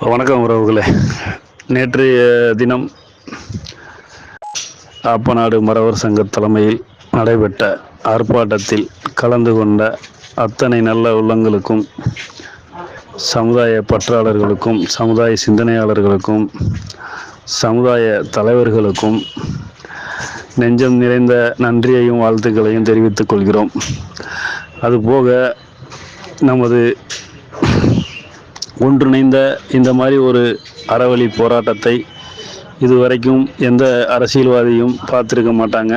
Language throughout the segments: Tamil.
வணக்கம் உறவுகளே. நேற்றைய தினம் ஆப்பநாடு மறவர் சங்க தலைமையில் நடைபெற்ற ஆர்ப்பாட்டத்தில் கலந்து கொண்ட அத்தனை நல்ல உள்ளங்களுக்கும் சமுதாய பற்றாளர்களுக்கும் சமுதாய சிந்தனையாளர்களுக்கும் சமுதாய தலைவர்களுக்கும் நெஞ்சம் நிறைந்த நன்றியையும் வாழ்த்துக்களையும் தெரிவித்துக் கொள்கிறோம். அதுபோக நமது ஒன்றிணைந்த இந்த மாதிரி ஒரு அறவழி போராட்டத்தை இதுவரைக்கும் எந்த அரசியல்வாதியும் பார்த்துருக்க மாட்டாங்க.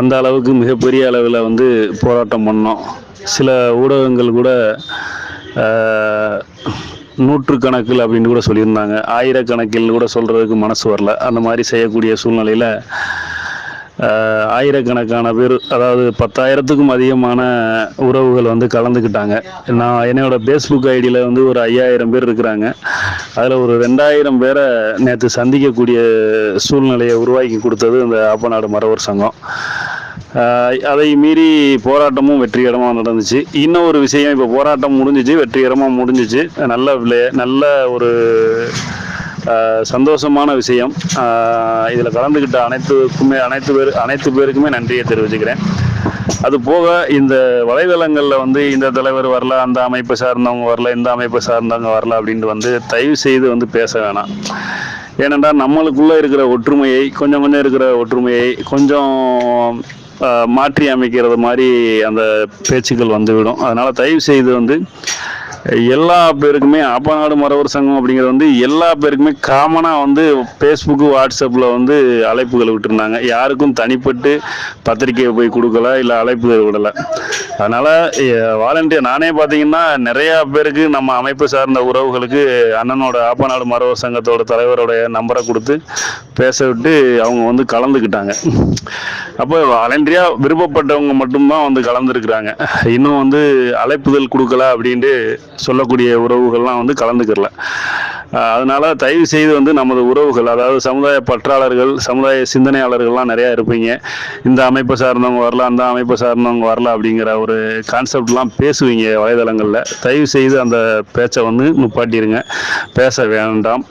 அந்த அளவுக்கு மிகப்பெரிய அளவில் வந்து போராட்டம் பண்ணோம். சில ஊடகங்கள் கூட நூற்றுக்கணக்கில் அப்படின்னு கூட சொல்லியிருந்தாங்க. ஆயிரக்கணக்கில் கூட சொல்கிறதுக்கு மனசு வரல. அந்த மாதிரி செய்யக்கூடிய சூழ்நிலையில் ஆயிரக்கணக்கான பேர் அதாவது பத்தாயிரத்துக்கும் அதிகமான உறவுகள் வந்து கலந்துக்கிட்டாங்க. நான் என்னோட ஃபேஸ்புக் ஐடியில் வந்து ஒரு ஐயாயிரம் பேர் இருக்கிறாங்க. அதில் ஒரு ரெண்டாயிரம் பேரை நேற்று சந்திக்கக்கூடிய சூழ்நிலையை உருவாக்கி கொடுத்தது இந்த ஆப்பநாடு மரவர் சங்கம். அதை மீறி போராட்டமும் வெற்றிகரமாக நடந்துச்சு. இன்னும் ஒரு விஷயம் இப்போ போராட்டம் முடிஞ்சிச்சு வெற்றிகரமாக முடிஞ்சிச்சு. நல்ல நல்ல ஒரு சந்தோஷமான விஷயம். இதில் கலந்துக்கிட்ட அனைத்துக்குமே அனைத்து பேர் அனைத்து பேருக்குமே நன்றியை தெரிவிச்சுக்கிறேன். அது போக இந்த வலைதளங்களில் வந்து இந்த தலைவர் வரல அந்த அமைப்பை சார்ந்தவங்க வரல இந்த அமைப்பை சார்ந்தவங்க வரல அப்படின்ட்டு வந்து தயவு செய்து வந்து பேச வேணாம். ஏனென்றால் நம்மளுக்குள்ளே இருக்கிற ஒற்றுமையை கொஞ்சம் கொஞ்சம் இருக்கிற ஒற்றுமையை கொஞ்சம் மாற்றி அமைக்கிறது மாதிரி அந்த பேச்சுக்கள் வந்துவிடும். அதனால் தயவு செய்து வந்து எல்லா பேருக்குமே ஆப்பநாடு மறவர் சங்கம் அப்படிங்கிறது வந்து எல்லா பேருக்குமே காமனாக வந்து ஃபேஸ்புக்கு வாட்ஸ்அப்பில் வந்து அழைப்புகள் விட்டுருந்தாங்க. யாருக்கும் தனிப்பட்டு பத்திரிக்கையை போய் கொடுக்கல இல்லை அழைப்புகள் விடலை. அதனால் வாலண்டியர் நானே பார்த்தீங்கன்னா நிறையா பேருக்கு நம்ம அமைப்பு சார்ந்த உறவுகளுக்கு அண்ணனோட ஆப்பநாடு மறவர் சங்கத்தோட தலைவருடைய நம்பரை கொடுத்து பேச விட்டு அவங்க வந்து கலந்துக்கிட்டாங்க. அப்போ வாலண்டியாக விருப்பப்பட்டவங்க மட்டும்தான் வந்து கலந்துருக்குறாங்க. இன்னும் வந்து அழைப்புதல் கொடுக்கல அப்படின்ட்டு சொல்லக்கூடிய உறவுகள்லாம் வந்து கலந்துக்கிறல. அதனால தயவு செய்து வந்து நமது உறவுகள் அதாவது சமுதாய பற்றாளர்கள் சமுதாய சிந்தனையாளர்கள்லாம் நிறையா இருப்பீங்க. இந்த அமைப்பை சார்ந்தவங்க வரல அந்த அமைப்பை சார்ந்தவங்க வரல அப்படிங்கிற ஒரு கான்செப்ட்லாம் பேசுவீங்க வலைதளங்களில். தயவு செய்து அந்த பேச்சை வந்து நுப்பாட்டிருங்க. பேச வேண்டாம்.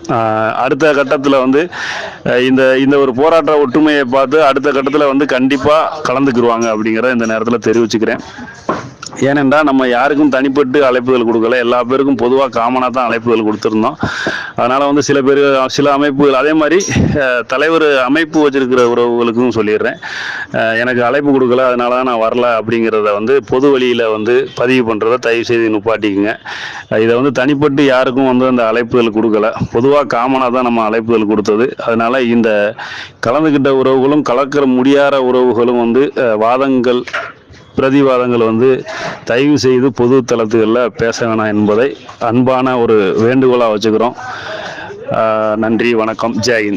அடுத்த கட்டத்தில் வந்து இந்த இந்த ஒரு போராட்ட ஒற்றுமையை பார்த்து அடுத்த கட்டத்தில் வந்து கண்டிப்பாக கலந்துக்குருவாங்க அப்படிங்கிறத இந்த நேரத்தில் தெரிவிச்சுக்கிறேன். ஏனென்றால் நம்ம யாருக்கும் தனிப்பட்டு அழைப்புதல் கொடுக்கல. எல்லா பேருக்கும் பொதுவாக காமனாக தான் அழைப்புதல் கொடுத்துருந்தோம். அதனால் வந்து சில பேர் சில அமைப்புகள் அதே மாதிரி தலைவர் அமைப்பு வச்சிருக்கிற உறவுகளுக்கும் சொல்லிடுறேன். எனக்கு அழைப்பு கொடுக்கல அதனால தான் நான் வரல அப்படிங்கிறத வந்து பொது வழியில் வந்து பதிவு பண்ணுறத தயவு செய்து நிப்பாட்டிக்குங்க இதை வந்து தனிப்பட்டு யாருக்கும் வந்து அந்த அழைப்புதல் கொடுக்கல. பொதுவாக காமனாக தான் நம்ம அழைப்புதல் கொடுத்தது. அதனால் இந்த கலந்துக்கிட்ட உறவுகளும் கலக்கிற முடியாத உறவுகளும் வந்து வாதங்கள் பிரதிவாதங்கள் வந்து தயவு செய்து பொது தளத்துகளில் பேச வேணாம் என்பதை அன்பான ஒரு வேண்டுகோளாக வச்சுக்கிறோம். நன்றி வணக்கம். ஜெய்